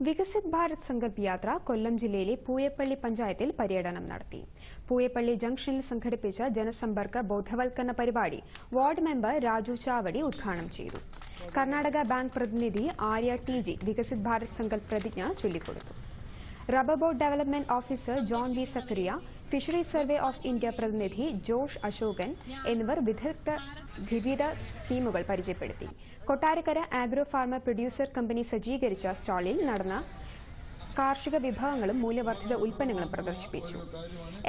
വികസിത് ഭാരത് സങ്കല്പ് യാത്ര കൊല്ലം ജില്ലയിലെ പൂയപ്പള്ളി പഞ്ചായത്തിൽ പര്യടനം നടത്തി. പൂയപ്പള്ളി ജംഗ്ഷനിൽ സംഘടിപ്പിച്ച ജനസമ്പർക്ക ബോധവൽക്കരണ പരിപാടി വാർഡ് മെമ്പർ രാജു ചാവടി ഉദ്ഘാടനം ചെയ്തു. കർണാടക ബാങ്ക് പ്രതിനിധി ആര്യ ടി ജി വികസിത് ഭാരത് സങ്കല്പ് പ്രതിജ്ഞ ചൊല്ലിക്കൊടുത്തു. Rubber board development officer John V Zachariah fisheries survey of India പ്രതിനിധി ജോഷ് അശോകൻ എന്നിവർ വിദഗ്ധ വിവിധ സ്കീമുകൾ പരിചയപ്പെടുത്തി. Kottarakkara agro farmer producer company സജ്ജീകരിച്ച സ്റ്റാളിൽ നടന്ന കാർഷിക വിഭവങ്ങളും മൂല്യവർദ്ധിത ഉൽപ്പന്നങ്ങളും പ്രദർശിപ്പിച്ചു.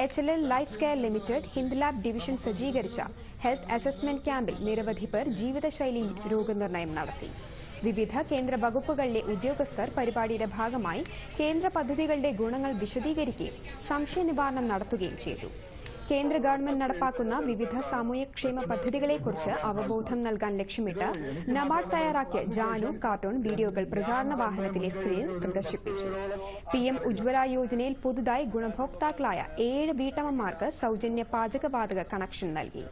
H L L life care limited Hind lab division സജ്ജീകരിച്ച ഹെൽത്ത് അസസ്മെന്റ് ക്യാമ്പിൽ നിരവധി പേർ ജീവിതശൈലി രോഗനിർണയം നടത്തി. വിവിധ കേന്ദ്ര വകുപ്പുകളിലെ ഉദ്യോഗസ്ഥർ പരിപാടിയുടെ ഭാഗമായി കേന്ദ്ര പദ്ധതികളുടെ ഗുണങ്ങൾ വിശദീകരിക്കുകയും സംശയ നിവാരണം നടത്തുകയും ചെയ്തു. കേന്ദ്ര ഗവൺമെന്റ് നടപ്പാക്കുന്ന വിവിധ സാമൂഹ്യക്ഷേമ പദ്ധതികളെക്കുറിച്ച് അവബോധം നൽകാൻ ലക്ഷ്യമിട്ട് നബാർഡ് തയ്യാറാക്കിയ ജാനു കാർട്ടൂൺ വീഡിയോകൾ പ്രചാരണ വാഹനത്തിലെ സ്ക്രീനിൽ പ്രദർശിപ്പിച്ചു. പിഎം ഉജ്വല യോജനയിൽ പുതുതായി ഗുണഭോക്താക്കളായ ഏഴ് വീട്ടമ്മമാർക്ക് സൌജന്യ പാചകവാതക കണക്ഷൻ നൽകി.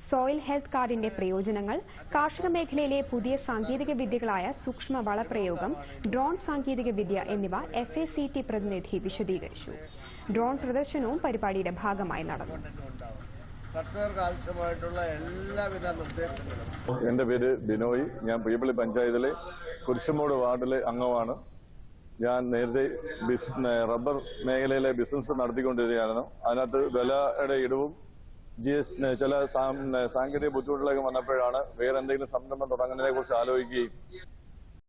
സോയിൽ ഹെൽത്ത് കാർഡിന്റെ പ്രയോജനങ്ങൾ കാർഷിക മേഖലയിലെ പുതിയ സാങ്കേതിക വിദ്യകളായ സൂക്ഷ്മ വളപ്രയോഗം ഡ്രോൺ സാങ്കേതിക വിദ്യ എന്നിവ എഫ് എ സി ടി പ്രതിനിധി വിശദീകരിച്ചു. ഡ്രോൺ പ്രദർശനവും പരിപാടിയുടെ ഭാഗമായി നടന്നു. കർഷകർക്ക് ആവശ്യമായിട്ടുള്ള എല്ലാവിധ നിർദ്ദേശങ്ങളും. എന്റെ പേര് ബിനോയ്. ഞാൻ പുയ്യപ്പള്ളി പഞ്ചായത്തിലെ കുരിശമോട് വാർഡിലെ അംഗമാണ്. ഞാൻ നേരത്തെ ബിസ് റബ്ബർ മേഖലയിലെ ബിസിനസ് നടത്തിക്കൊണ്ടിരിക്കുകയായിരുന്നു. അതിനകത്ത് വിലയുടെ ഇടിവും ജി എസ് ചില സാങ്കേതിക ബുദ്ധിമുട്ടുകളൊക്കെ വന്നപ്പോഴാണ് വേറെ എന്തെങ്കിലും സംരംഭം തുടങ്ങുന്നതിനെ കുറിച്ച് ആലോചിക്കുകയും